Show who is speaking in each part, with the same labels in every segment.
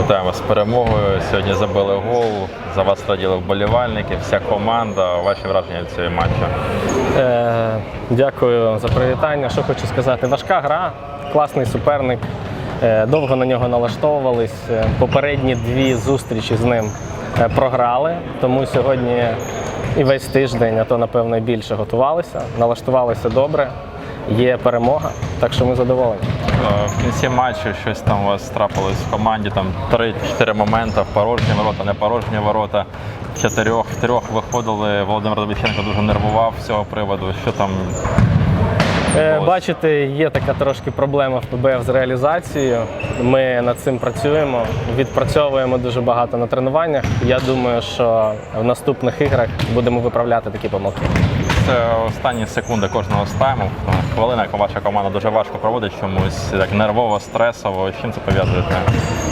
Speaker 1: Вітаємо вас з перемогою. Сьогодні забили гол. За вас раділи вболівальники, вся команда. Ваші враження від цього матчу.
Speaker 2: Е, дякую за привітання. Що хочу сказати, важка гра, класний суперник. Е, довго на нього налаштовувались. Е, Попередні дві зустрічі з ним е, програли, тому сьогодні і весь тиждень, а то напевно більше готувалися, налаштувалися добре. Є перемога, так що ми задоволені.
Speaker 1: Е, В кінці матчу щось там у вас трапилось в команді. Там 3-4 моменти порожні ворота, не порожні ворота. Чотирьох-трьох виходили. Володимир Добіченко дуже нервував з цього приводу. Що там.
Speaker 2: Бачите, є така трошки проблема в ПБФ з реалізацією. Ми над цим працюємо, відпрацьовуємо дуже багато на тренуваннях. Я думаю, що в наступних іграх будемо виправляти такі помилки.
Speaker 1: це останні секунди кожного з тайму. Хвилина, яку ваша команда дуже важко проводить чомусь так нервово, стресово. З чим це пов'язуєте?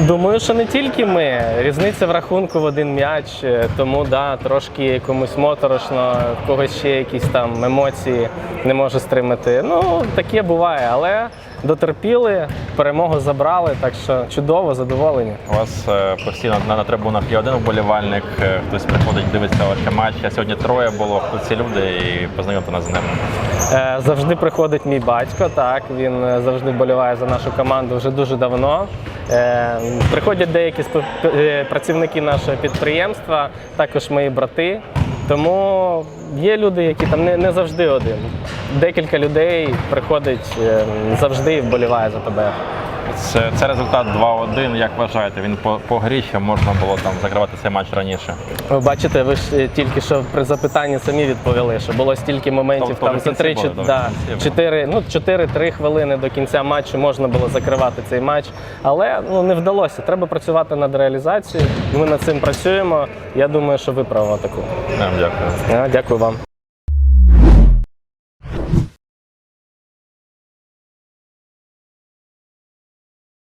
Speaker 2: Думаю, що не тільки ми. Різниця в рахунку в один м'яч, е, тому да, трошки комусь моторошно, в когось ще якісь там емоції не може стримати. Ну, таке буває, але дотерпіли, перемогу забрали, так що чудово, задоволені.
Speaker 1: У вас е, постійно на, на трибунах є один вболівальник, е, хтось приходить, дивиться ваші матчі. А сьогодні троє було. Хто ці люди і познайомте нас з ними.
Speaker 2: Е, Завжди приходить мій батько, так він завжди вболіває за нашу команду вже дуже давно. Приходять деякі працівники нашого підприємства, також мої брати. Тому є люди, які там не, не завжди один. Декілька людей приходить е, завжди і вболіває за тебе.
Speaker 1: Це, це результат 2-1. Як вважаєте? Він по, по грі ще можна було там закривати цей матч раніше.
Speaker 2: Ви бачите, ви ж е, тільки що при запитанні самі відповіли, що було стільки моментів
Speaker 1: Тобто
Speaker 2: там за
Speaker 1: кінці
Speaker 2: 3
Speaker 1: були, да,
Speaker 2: да, 4, ну 4-3 хвилини до кінця матчу можна було закривати цей матч, але ну не вдалося. Треба працювати над реалізацією. Ми над цим працюємо. Я думаю, що виправимо таку.
Speaker 1: Дякую.
Speaker 2: Е, Дякую вам.